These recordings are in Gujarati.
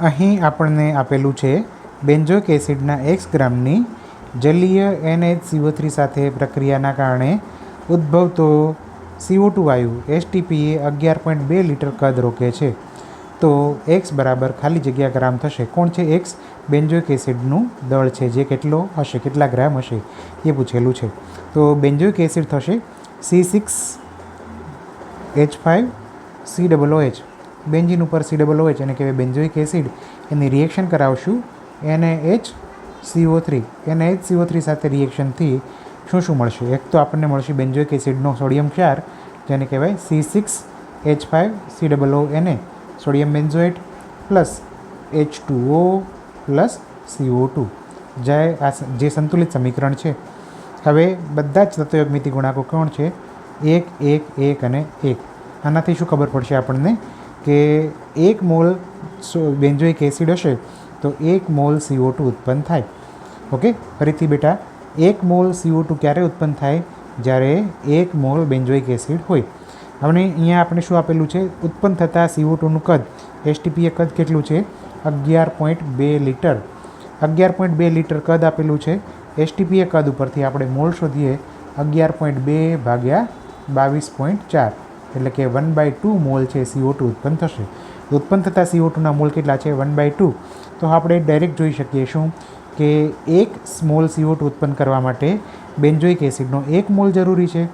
અહીં આપણને આપેલું છે બેન્જોઇક એસિડના એક્સ ગ્રામની જલીય એનએચ સીઓ થ્રી સાથે પ્રક્રિયાના કારણે ઉદ્ભવતો સીઓ ટુ વાયુ એસટીપીએ અગિયાર પોઈન્ટ બે લીટર કદ રોકે છે. તો એક્સ બરાબર ખાલી જગ્યા ગ્રામ થશે. કોણ છે એક્સ બેન્જોઇક એસિડનું દળ છે. જે કેટલો હશે? કેટલા ગ્રામ હશે? એ પૂછેલું છે. તો બેન્જોઇક એસિડ થશે C six H five C double H benzene ઉપર સી ડબલ એચ એને કહેવાય બેન્ઝોઇક એસિડ એની રિએક્શન કરાવશું. એને એચ સીઓ થ્રી. એને એચ સીઓ થ્રી સાથે રિએક્શનથી શું શું મળશે? એક તો આપણને મળશે બેન્ઝોઇક એસિડનો સોડિયમ ક્ષાર, જેને કહેવાય C six H five C double O એને sodium benzoate plus H two O plus CO two જે આ જે સંતુલિત સમીકરણ છે. હવે બધા જ તત્વયોગમિતિ ગુણાંકો કોણ છે? એક એક એક અને એક. આનાથી શું ખબર પડશે આપણને? કે એક મોલ બેન્ઝોઇક એસિડ હશે, તો એક મોલ સીઓ ટુ ઉત્પન્ન થાય. ઓકે? ફરીથી બેટા, એક મોલ સીઓ ટુ ક્યારે ઉત્પન્ન થાય? જ્યારે એક મોલ બેન્ઝોઇક એસિડ હોય. હવે અહીંયા આપણે શું આપેલું છે? ઉત્પન્ન થતા સીઓ ટુનું કદ એસટીપીએ કદ કેટલું છે? અગિયાર પોઈન્ટ બે લીટર. અગિયાર પોઈન્ટ બે લીટર કદ આપેલું છે. એસટીપીએ કદ ઉપરથી આપણે મોલ શોધીએ, અગિયાર પોઈન્ટ બે ભાગ્યા બાવીસ પોઈન્ટ ચાર. એટલે કે વન બાય ટુ મોલ છે સીઓ ટુ ઉત્પન્ન થશે. ઉત્પન્ન થતા સીઓ ટુના મોલ કેટલા છે? વન બાય ટુ તો આપણે ડાયરેક્ટ જોઈ શકીએ શું કે એક સ્મોલ સીઓ ટુ ઉત્પન્ન કરવા માટે બેન્જોઇક એસિડનો એક મોલ જરૂરી છે.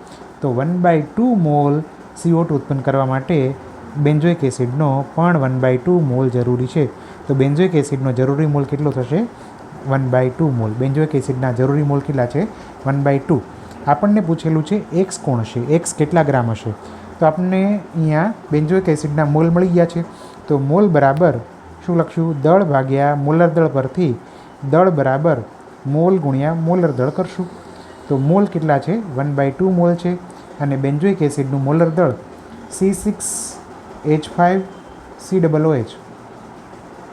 તો one by two mole CO two ઉત્પન્ન કરવા માટે બેન્જોઇક એસિડનો પણ વન બાય ટુ મોલ જરૂરી છે. તો બેન્જોઇક એસિડનો જરૂરી મોલ કેટલો થશે? One by two mole. Benzoic એસિડના જરૂરી મોલ કેટલા છે? વન બાય ટુ આપણને પૂછેલું છે એક્સ કોણ હશે? એક્સ કેટલા ગ્રામ હશે? તો આપણને અહીંયા બેન્ઝોઇક એસિડના મોલ મળી ગયા છે. તો મોલ બરાબર શું લખશું? દળ ભાગ્યા મોલર દળ પરથી દળ બરાબર મોલ ગુણ્યા મોલર દળ કરશું. તો મોલ કેટલા છે? વન બાય ટુ મોલ છે. અને બેન્ઝોઇક એસિડનું મોલર દળ C six H five C double H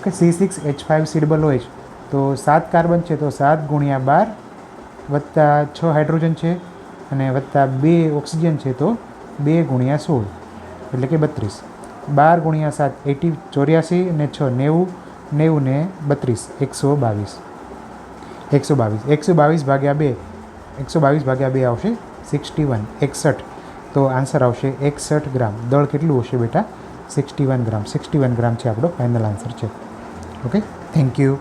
કે C six H five C double H તો સાત કાર્બન છે, તો સાત ગુણ્યા બાર વત્તા છ હાઇડ્રોજન છે અને વત્તા બે ઓક્સિજન છે, તો બે ગુણ્યા સોળ, એટલે કે બત્રીસ. બાર ગુણ્યા સાત, એટી, ચોર્યાસી ને છ, નેવું નેવું ને બત્રીસ, એકસો બાવીસ. એકસો બાવીસ. એકસો બાવીસ ભાગ્યા બે, એકસો બાવીસ ભાગ્યા બે આવશે સિક્સટી વન, એકસઠ. તો આન્સર આવશે એકસઠ ગ્રામ. દળ કેટલું હશે બેટા? Sixty one gram. Sixty one gram છે આપણો ફાઇનલ આન્સર છે. ઓકે? Thank you.